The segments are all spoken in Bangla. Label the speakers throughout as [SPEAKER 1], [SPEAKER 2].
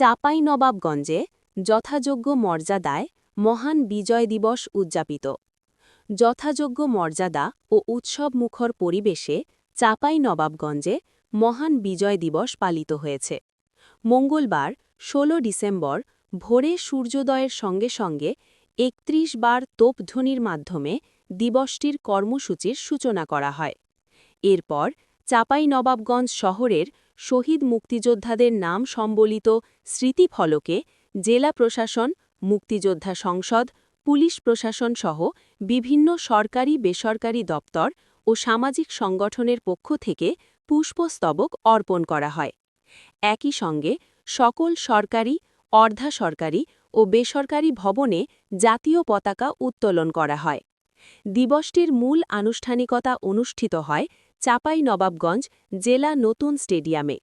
[SPEAKER 1] চাঁপাইনবাবগঞ্জে যথাযোগ্য মর্যাদায় মহান বিজয় দিবস উদযাপিত। যথাযোগ্য মর্যাদা ও উৎসবমুখর পরিবেশে চাঁপাইনবাবগঞ্জে মহান বিজয় দিবস পালিত হয়েছে। মঙ্গলবার ১৬ ডিসেম্বর, ভোরে সূর্যোদয়ের সঙ্গে সঙ্গে একত্রিশ বার তোপধ্বনির মাধ্যমে দিবসটির কর্মসূচির সূচনা করা হয়। এরপর চাঁপাইনবাবগঞ্জ শহরের শহীদ মুক্তিযোদ্ধাদের নাম সম্বলিত স্মৃতিফলকে জেলা প্রশাসন, মুক্তিযোদ্ধা সংসদ, পুলিশ প্রশাসন সহ বিভিন্ন সরকারি, বেসরকারি দপ্তর ও সামাজিক সংগঠনের পক্ষ থেকে পুষ্পস্তবক অর্পণ করা হয়। একই সঙ্গে সকল সরকারি অর্ধা সরকারি ও বেসরকারি ভবনে জাতীয় পতাকা উত্তোলন করা হয়। দিবসটির মূল আনুষ্ঠানিকতা অনুষ্ঠিত হয় চাঁপাইনবাবগঞ্জ জেলা নতুন স্টেডিয়ামে।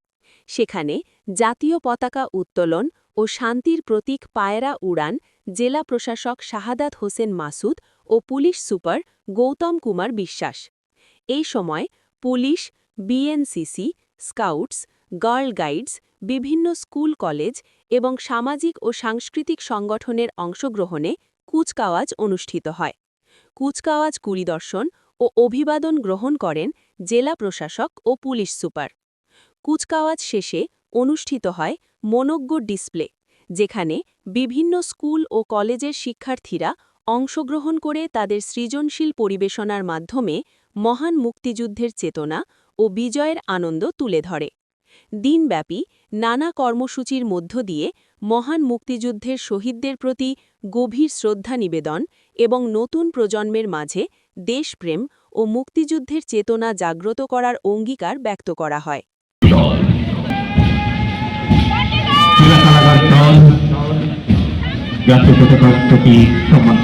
[SPEAKER 1] সেখানে জাতীয় পতাকা উত্তোলন ও শান্তির প্রতীক পায়রা উড়ান জেলা প্রশাসক শাহাদাত হোসেন মাসুদ ও পুলিশ সুপার গৌতম কুমার বিশ্বাস। এই সময় police, BNCC, scouts, girl guides, বিভিন্ন স্কুল, কলেজ এবং সামাজিক ও সাংস্কৃতিক সংগঠনের অংশগ্রহণে কুচকাওয়াজ অনুষ্ঠিত হয়। কুচকাওয়াজ কুরিদর্শন ও অভিবাদন গ্রহণ করেন জেলা প্রশাসক ও পুলিশ সুপার। কুচকাওয়াজ শেষে অনুষ্ঠিত হয় মনজ্ঞ ডিসপ্লে, যেখানে বিভিন্ন স্কুল ও কলেজের শিক্ষার্থীরা অংশগ্রহণ করে তাদের সৃজনশীল পরিবেশনার মাধ্যমে মহান মুক্তিযুদ্ধের চেতনা ও বিজয়ের আনন্দ তুলে ধরে। দিনব্যাপী নানা কর্মসূচির মধ্য দিয়ে মহান মুক্তিযুদ্ধের শহীদদের প্রতি গভীর শ্রদ্ধা নিবেদন এবং নতুন প্রজন্মের মাঝে দেশপ্রেম ও মুক্তিযুদ্ধের চেতনা জাগ্রত করার অঙ্গীকার ব্যক্ত করা হয়।
[SPEAKER 2] সম্মান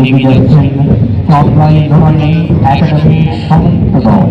[SPEAKER 2] এগিয়ে যাচ্ছেন সরকারি ধরনের একাডেমি সমস্ত দল